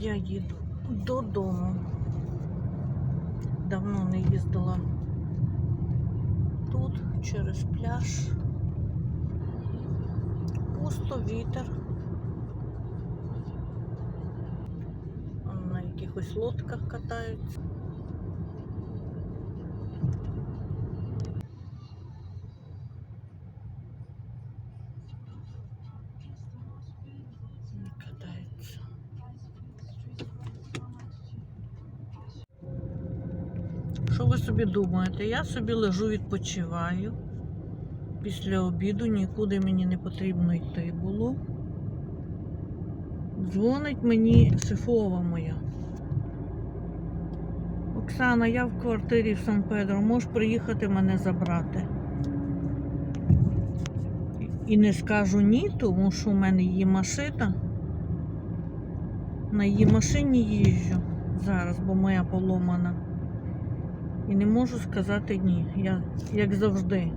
Я їду додому. Давно не їздила тут через пляж. Пусто вітер. На якихось лодках катаються. Собі думаєте? Я собі лежу, відпочиваю. Після обіду нікуди мені не потрібно йти було. Дзвонить мені шефова моя. Оксана, я в квартирі в Сан-Педро, можеш приїхати мене забрати. І не скажу ні, тому що в мене її машина. На її машині їжджу зараз, бо моя поломана. І не можу сказати ні. Я як завжди.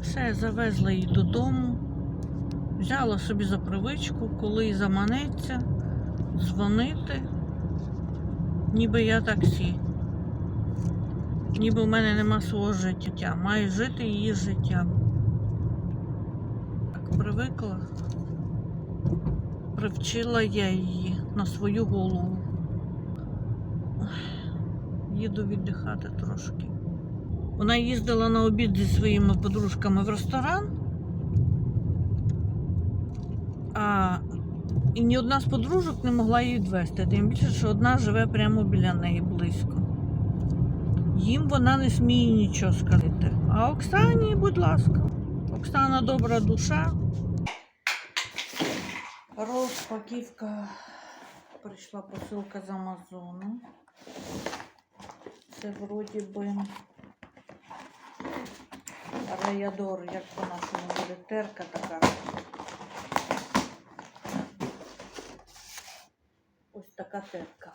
Все, завезла її додому. Взяла собі за привичку, коли заманеться, дзвонити. Ніби я таксі. Ніби в мене нема свого життя. Маю жити її життям. Так привикла. Привчила я її на свою голову. Їду віддихати трошки. Вона їздила на обід зі своїми подружками в ресторан. А і ні одна з подружок не могла її відвести. Тим більше, що одна живе прямо біля неї близько. Їм вона не сміє нічого сказати. А Оксані, будь ласка, Оксана добра душа. Розпаківка. Прийшла посилка з Амазону. Це вроді би Раядор, як по-нашому буде терка така. Ось така терка.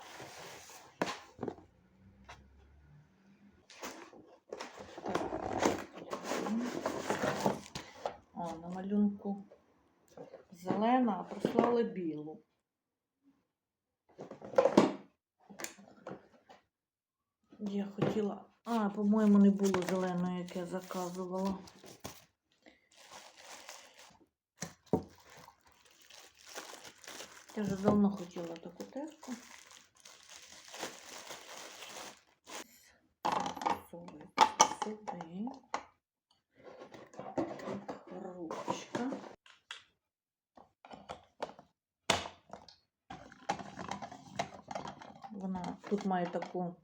О, на малюнку зелена, а прислали білу. Я хотіла. А, по-моєму, не було зеленої, яке я заказувала. Я вже давно хотіла таку. Засовується Сюди. Вона тут має таку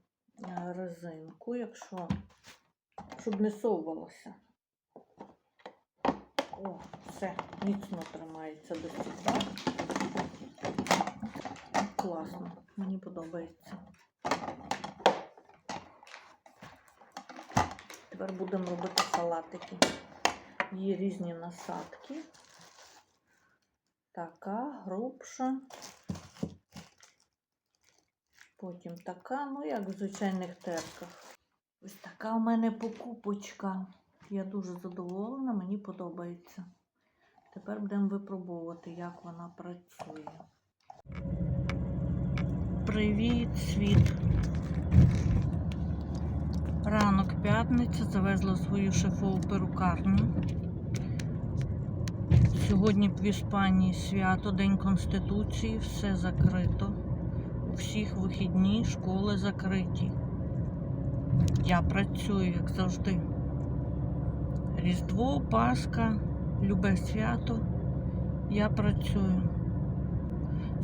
резинку, якщо щоб не совувалося. О, все, міцно тримається до сюди. Класно, мені подобається. Тепер будемо робити салатики. Є різні насадки. Така, грубша. Потім така, ну як в звичайних терках. Ось така у мене покупочка. Я дуже задоволена, мені подобається. Тепер будемо випробовувати, як вона працює. Привіт, світ! Ранок п'ятниця завезла свою шефову перукарню. Сьогодні в Іспанії свято, День Конституції, все закрито. Всіх вихідні школи закриті. Я працюю, як завжди. Різдво, Пасха, любе свято. Я працюю.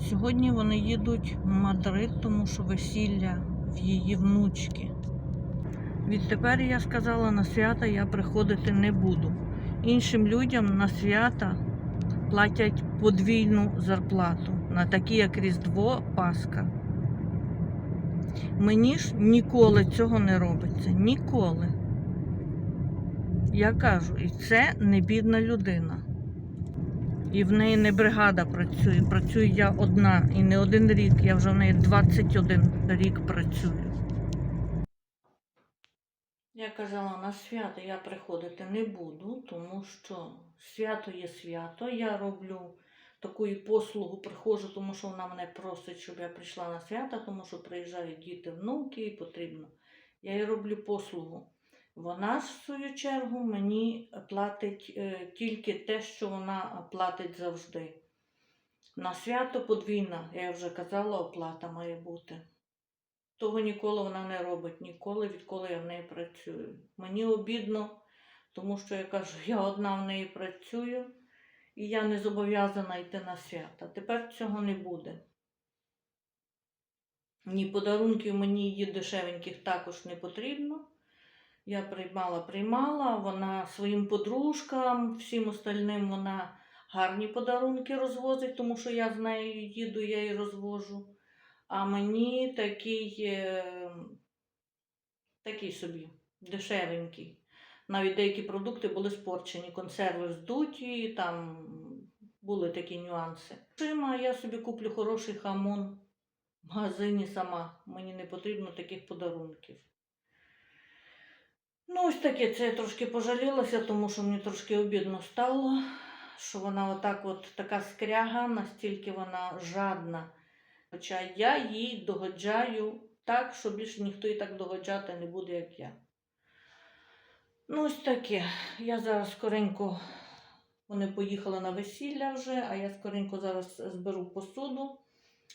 Сьогодні вони їдуть в Мадрид, тому що весілля в її внучки. Відтепер я сказала, на свята я приходити не буду. Іншим людям на свята платять подвійну зарплату, на такі, як Різдво, Пасха. Мені ж ніколи цього не робиться. Ніколи. Я кажу, і це не бідна людина. І в неї не бригада працює. Працюю я одна. І не один рік. Я вже в неї 21 рік працюю. Я казала, на свято я приходити не буду, тому що свято є свято. Я роблю такою послугу приходжу, тому що вона мене просить, щоб я прийшла на свята, тому що приїжджають діти, внуки, і потрібно. Я їй роблю послугу. Вона ж, в свою чергу, мені платить е, тільки те, що вона платить завжди. На свято подвійна, я вже казала, оплата має бути. Того ніколи вона не робить, ніколи, відколи я в неї працюю. Мені обідно, тому що я кажу, я одна в неї працюю, і я не зобов'язана йти на свята. Тепер цього не буде. Ні подарунків мені її дешевеньких також не потрібно. Я приймала, приймала, вона своїм подружкам, всім остальним вона гарні подарунки розвозить, тому що я з нею їду, я її розвожу. А мені такий, е, такий собі, дешевенький. Навіть деякі продукти були спорчені, консерви вздуті, там були такі нюанси. Чима я собі куплю хороший хамон в магазині сама. Мені не потрібно таких подарунків. Ну, ось таке, це я трошки пожалілася, тому що мені трошки обідно стало, що вона отак от така скряга, настільки вона жадна. Хоча я їй догоджаю так, що більше ніхто і так догоджати не буде, як я. Ну, ось таке. Я зараз скоренько, вони поїхали на весілля вже, а я скоренько зараз зберу посуду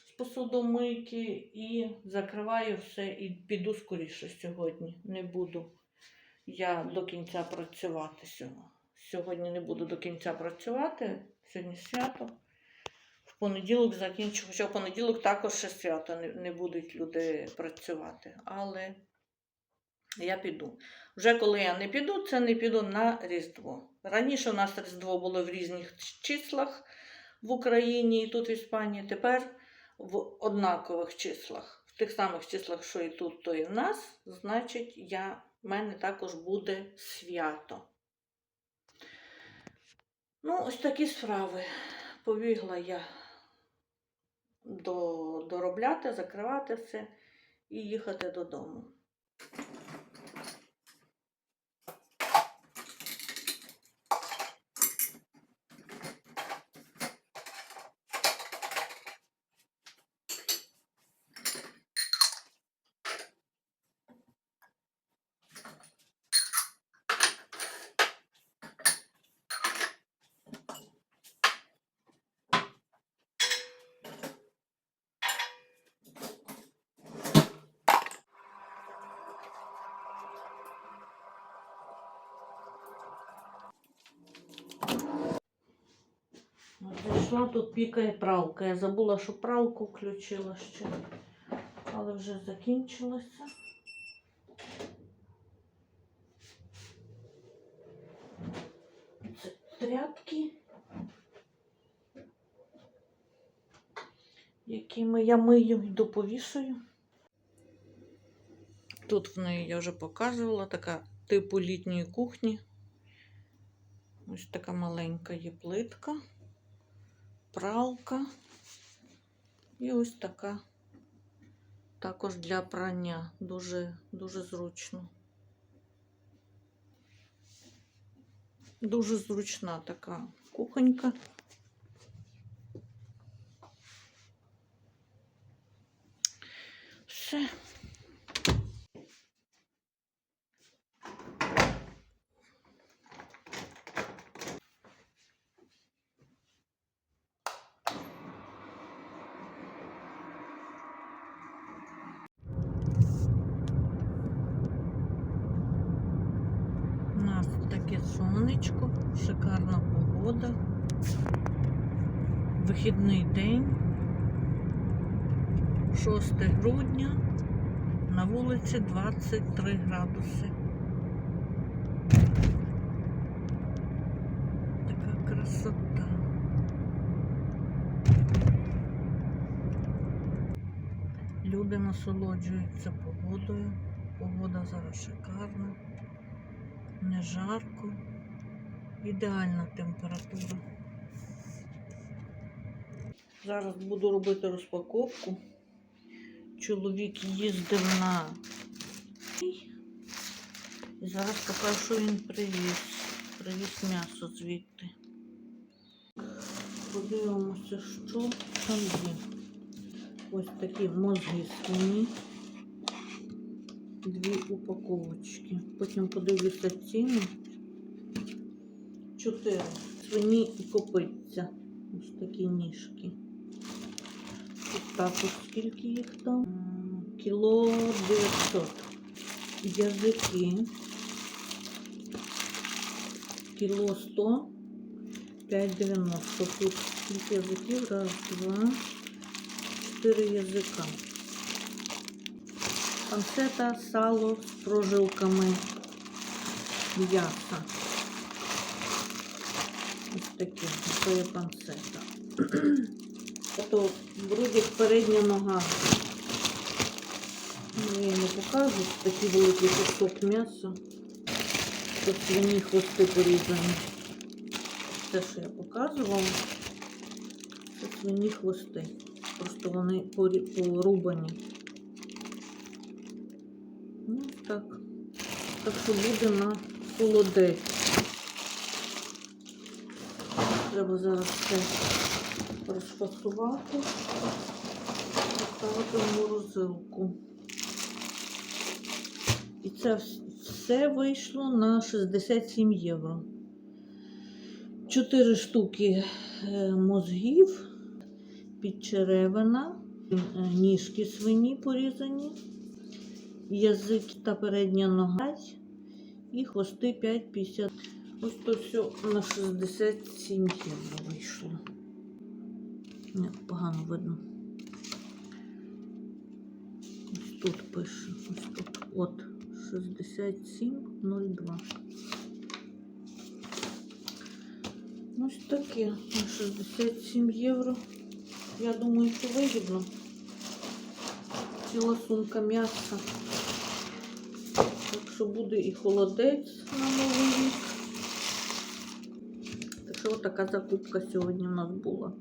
з посудомийки і закриваю все і піду скоріше сьогодні. Не буду я до кінця працювати сьогодні. Не буду до кінця працювати, сьогодні свято. В понеділок закінчу, хоча в понеділок також ще свято, не будуть люди працювати. Але я піду. Вже коли я не піду, це не піду на Різдво. Раніше у нас Різдво було в різних числах в Україні і тут в Іспанії. Тепер в однакових числах. В тих самих числах, що і тут, то і в нас, значить, я, в мене також буде свято. Ну, ось такі справи. Побігла я доробляти, закривати все і їхати додому. От тут пікає пралка. Я забула, що пралку включила ще, але вже закінчилася. Це тряпки, якими я мию і доповішую. Тут в неї я вже показувала така типу літньої кухні. Ось така маленька є плитка пралка. І ось така також для прання. Дуже, дуже зручно. Дуже зручна така кухонька. Все. Сонечко, шикарна погода. Вихідний день, 6 грудня, на вулиці 23 градуси. Така красота. Люди насолоджуються погодою. Погода зараз шикарна не жарко, ідеальна температура. Зараз буду робити розпаковку. Чоловік їздив на і зараз покажу, що він привіз. Привіз м'ясо звідти. Подивимося, що там є. Ось такі мозги свині. Дві упаковочки. Потім подивлюся ціни. Чотири. Свині і копиться. Ось такі ніжки. Тут також скільки їх там? Кіло 900. Язики. Кіло 100. 5,90. Тут скільки язиків? Раз, два, чотири язика. Панцета, сало з прожилками м'яса. Ось такі, це є панцета. Це вроді передня нога. Ну, я не покажу такий великий кусок м'яса. Тут свині хвости порізані. Те, що я показувала, це свині хвости. Просто вони порубані. Ну, так. Так що буде на холодець. Треба зараз все розфасувати, поставити в морозилку. І це все вийшло на 67 євро. Чотири штуки е, мозгів, підчеревина, е, ніжки свині порізані, язик та передня нога і хвости 5,50. Ось то все на 67 євро вийшло. Не, погано видно. Ось тут пише. Ось тут. От 67,02. Ось таке на 67 євро. Я думаю, що вигідно. Ціла сумка м'яса. Так що буде і холодець на новий рік. Що така закупка сьогодні у нас була.